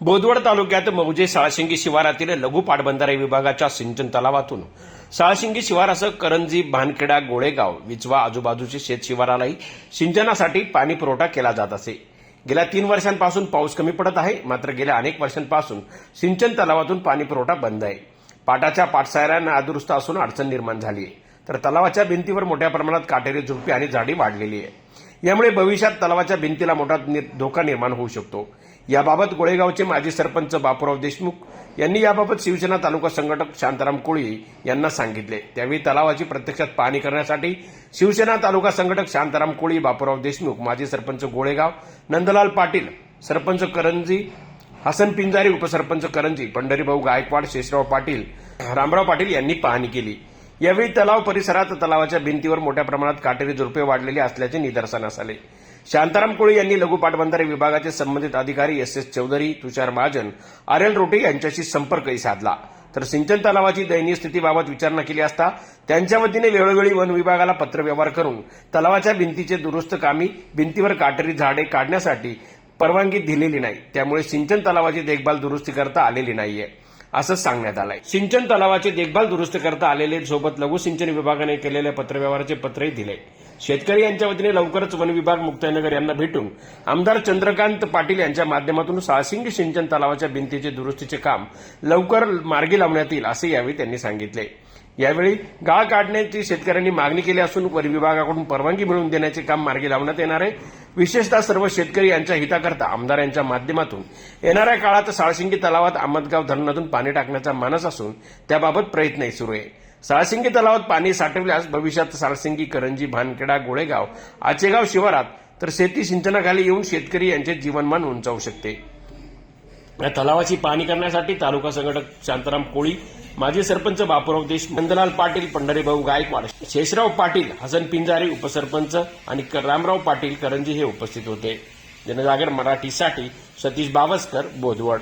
बोदवड तालुक्यात मौजे साळशिंगी शिवारातील लघु पाटबंधारे विभागाच्या सिंचन तलावातून साळशिंगी शिवारासह करंजी भानखेडा गोळेगाव विचवा आजूबाजूचे शेत शिवारालाही सिंचनासाठी पाणी पुरवठा केला जात असे. गेल्या तीन वर्षांपासून पाऊस कमी पडत आहे मात्र गेल्या अनेक वर्षांपासून सिंचन तलावातून पाणी पुरवठा बंद आहे. पाटाच्या पाटसायऱ्यांना अदुरुस्त असून अडचण निर्माण झाली आहे. तर तलावाच्या भिंतीवर मोठ्या प्रमाणात काटेरी झुडपी आणि झाडी वाढलेली आहे. यामुळे भविष्यात तलावाच्या भिंतीला मोठा धोका निर्माण होऊ शकतो. याबाबत गोळेगावचे माजी सरपंच बापूराव देशमुख यांनी याबाबत शिवसेना तालुका संघटक शांताराम कोळी यांना सांगितले. त्यावेळी तलावाची प्रत्यक्षात पाहणी करण्यासाठी शिवसेना तालुका संघटक शांताराम कोळी बापूराव देशमुख माजी सरपंच गोळेगाव नंदलाल पाटील सरपंच करंजी हसन पिंजारी उपसरपंच करंजी पंढरीभाऊ गायकवाड शेषराव पाटील रामराव पाटील यांनी पाहणी केली. यावेळी तलाव परिसरात तलावाच्या भिंतीवर मोठ्या प्रमाणात काटेरी झुडपे वाढलेली असल्याचे निदर्शनास आले. शांताराम कोळी यांनी लघु पाटबंधारे विभागाचे संबंधित अधिकारी S S Chaudhari Tushar Mahajan R L Rote यांच्याशी संपर्कही साधला. तर सिंचन तलावाची दयनीय स्थितीबाबत विचारणा केली असता त्यांच्या वतीने वेळोवेळी वन विभागाला पत्रव्यवहार करून तलावाच्या भिंतीचे दुरुस्त कामी भिंतीवर काटेरी झाडे काढण्यासाठी परवानगी दिलेली नाही. त्यामुळे सिंचन तलावाची देखभाल दुरुस्ती करता आलेली नाहीये. असं सांगण्यात आलंय. सिंचन तलावाची देखभाल दुरुस्त करता आलेले सोबत लघु सिंचन विभागाने केलेल्या पत्रव्यवहाराचे पत्रही दिले शेतकरी यांच्या वतीने लवकरच वन विभाग मुक्ताईनगर यांना भेटून आमदार चंद्रकांत पाटील यांच्या माध्यमातून साळसिंगी सिंचन तलावाच्या भिंतीचे दुरुस्तीचे काम लवकर मार्गी लावण्यात येईल असे यावेळी त्यांनी सांगितले. यावेळी गाळ काढण्याची शेतकऱ्यांनी मागणी केली असून वन विभागाकडून परवानगी मिळवून देण्याचे काम मार्गी लावण्यात येणार आहे. विशेषतः सर्व शेतकरी यांच्या हिताकरता आमदार यांच्या माध्यमातून येणाऱ्या काळात साळशिंगी तलावात अहमदगाव धरणातून पाणी टाकण्याचा मानस असून त्याबाबत प्रयत्नही सुरू आहे. साळसिंगी तलावात पाणी साठवल्यास भविष्यात साळसिंगी करंजी भानखेडा गोळेगाव आचेगाव शिवारात तर शेती सिंचनाखाली येऊन शेतकरी यांचे जीवनमान उंचावू शकते. या तलावाची पाहणी करण्यासाठी तालुका संघटक शांताराम कोळी माजी सरपंच बापूराव देश नंदलाल पाटील पंढरीभाऊ गायकवाड शेषराव पाटील हसन पिंजारे उपसरपंच आणि रामराव पाटील करंजी हे उपस्थित होते. जनजागर मराठीसाठी सतीश बावस्कर बोधवड.